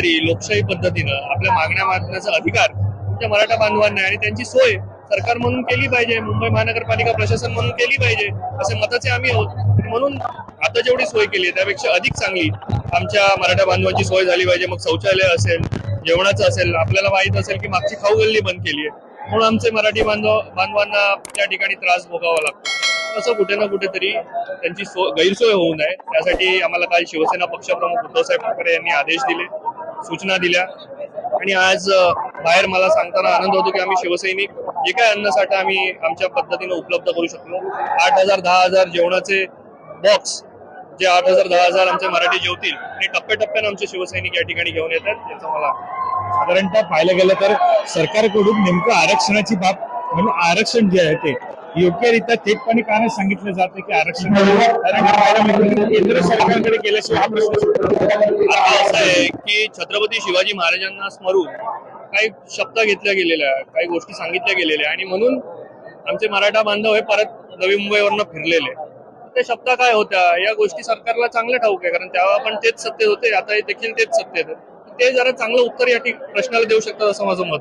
तरी लोकशाही पद्धतीनं आपल्या मागण्या मागण्याचा अधिकार तुमच्या मराठा बांधवांना आहे आणि त्यांची सोय सरकार म्हणून केली पाहिजे मुंबई महानगरपालिका प्रशासन म्हणून केली पाहिजे असे मताचे आम्ही आहोत. म्हणून आता जेवढी सोय केली आहे त्यापेक्षा अधिक चांगली आमच्या मराठा बांधवांची सोय झाली पाहिजे. मग शौचालय असेल जेवणाचं असेल आपल्याला माहीत असेल की मागची खाऊ गल्ली बंद केली आहे. म्हणून आमचे मराठी बांधव बांधवांना त्या ठिकाणी त्रास भोगावा लागतो. असं कुठे ना कुठेतरी त्यांची सो गैरसोय होऊ नये. त्यासाठी आम्हाला काल शिवसेना पक्षप्रमुख उद्धवसाहेब ठाकरे यांनी आदेश दिले. सूचना दिल्या. आणि आज बाहेर मला सांगताना आनंद होतो की आम्ही शिवसैनिक जे काय अन्नसाठा आम्ही आमच्या पद्धतीने उपलब्ध करू शकलो. आठ हजार दहा हजार जेवणाचे बॉक्स जे आठ हजार दहा हजार आमचे मराठी जेवतील आणि टप्प्याटप्प्याने आमचे शिवसैनिक या ठिकाणी घेऊन येतात. याचा मला साधारणतः पाहायला गेलं तर सरकारकडून नेमकं आरक्षणाची बाब म्हणून आरक्षण जे आहे ते योग्यरित्या थेटपणे का कारण सांगितलं जातं की आरक्षण म्हणजे केंद्र सरकारकडे गेल्याशिवाय हा प्रश्न असं आहे की छत्रपती शिवाजी महाराजांना स्मरून काही शब्द घेतल्या गेलेल्या काही गोष्टी सांगितल्या गेलेल्या आणि म्हणून आमचे मराठा बांधव हे परत नवी मुंबईवरनं फिरलेले. त्या शब्द काय होत्या? या गोष्टी सरकारला चांगल्या ठाऊक आहे कारण तेव्हा पण तेच सत्य होते आता देखील तेच सत्य ते जरा चांगलं उत्तर या ठिक- प्रश्नाला देऊ शकतात असं माझं मत